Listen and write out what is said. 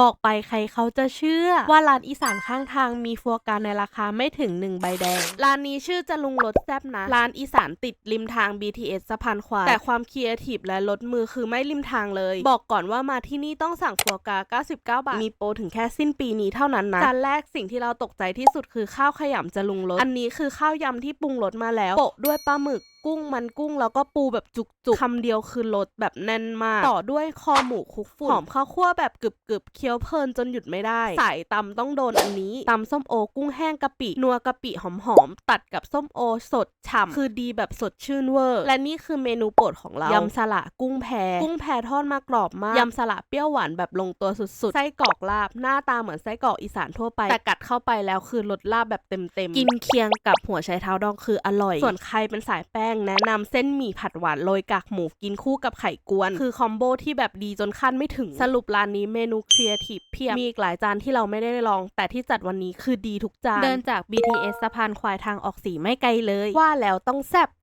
บอกไปใครเขาจะเชื่อ ว่าร้านอีสานข้างทางมีฟัวกราในราคาไม่ถึง 1 ใบแดง ร้านนี้ชื่อจะลุงรสแซบนะ ร้านอีสานติดริมทาง BTS สะพานควายแต่ความครีเอทีฟและรสมือคือไม่ริมทางเลย บอกก่อนว่ามาที่นี่ต้องสั่งฟัวกรา99 บาท มีโปรถึงแค่สิ้นปีนี้เท่านั้นนะจานแรกสิ่งที่เราตกใจที่สุดคือข้าวขยำจะลุงรสอันนี้คือข้าวยำที่ปรุงรสมาแล้วโปะด้วยปลาหมึก กุ้งมันกุ้งแล้วก็ปูแบบจุกๆคำเดียวคือรสแบบแน่นมาก ต่อด้วยคอหมูคลุกฝุ่นหอมข้าวคั่วแบบกรึบๆเคี้ยวเพลินจนหยุดไม่ได้ สายตำต้องโดนอันนี้ตำส้มโอกุ้งแห้งกะปินัวกะปิหอมๆตัดกับส้มโอสดฉ่ำคือดีแบบสดชื่นเวอร์ และนี่คือเมนูโปรดของเรายำสละกุ้งแพกุ้งแพทอดมากรอบมากยำสละเปรี้ยวหวานแบบลงตัวสุดๆไส้กรอกลาบหน้าตาเหมือนไส้กรอกอีสานทั่วไป แต่กัดเข้าไปแล้วคือรสลาบแบบเต็มๆกินเคียงกับหัวไชเท้าดองคืออร่อย ส่วนใครเป็นสายแป้งแนะนำเส้นหมี่ผัดหวานโรยกากหมูกินคู่กับไข่กวน คือคอมโบที่แบบดีจนคาดไม่ถึง สรุปร้านนี้เมนูครีเอทีฟเพียบ มีอีกหลายจานที่เราไม่ได้ลอง แต่ที่จัดวันนี้คือดีทุกจาน เดินจาก BTS สะพานควายทางออกสีไม่ไกลเลย ว่าแล้วต้องแซ่บ